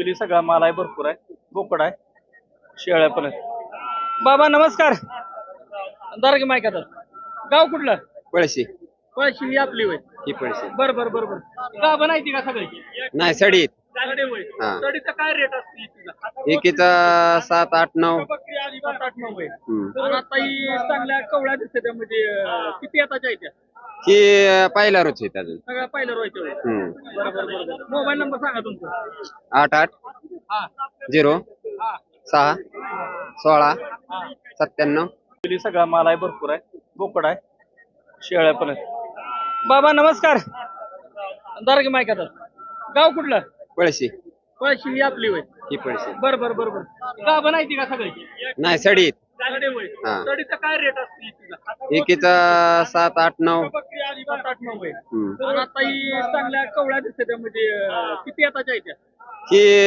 Actually सगळा माल आहे भरपूर आहे बोकड आहे शेळ्या पण आहेत. बाबा नमस्कार. दारगे मायक आता गाव कुठलं? पळशी. पळशी ही आपली होय. ही पळशी. बर बर बर बर. गाव बनायची का सगळी? नाही सडीत. सगळे होय. हा. सडीचा काय रेट असते तिचा एकीचा सात आठ नऊ. सात आठ नऊ हम्म. आणि आता ही चांगल्या कवळ्या दिसते त्यामध्ये अं, किती येताच्या आहेत त्या? ही पहिला रोज आहेत अजून होय हम्म. बरोबर बरोबर. मोबाईल नंबर सांगा तुमचा. आठ आठ. हा. झिरो. हा. सहा. सोळा. हा. सत्त्याण्णव. सगळा माल आहे भरपूर आहे. बोकड आहे. शेळ्या पण आहेत. बाबा नमस्कार. दारगे मायक आता गाव कुठलं? पळशी. पळशी ही आपली होय. ही पळशी. बर बर बर बर गाव बनायची का सगळी नाही सगळे होय. हा. सडीचा काय रेट असते एकीचा सात आठ नऊ. सात आठ नऊ हम्म. आणि आता ही चांगल्या कवळ्या दिसते त्यामध्ये अं, किती येताच्या आहेत त्या? ही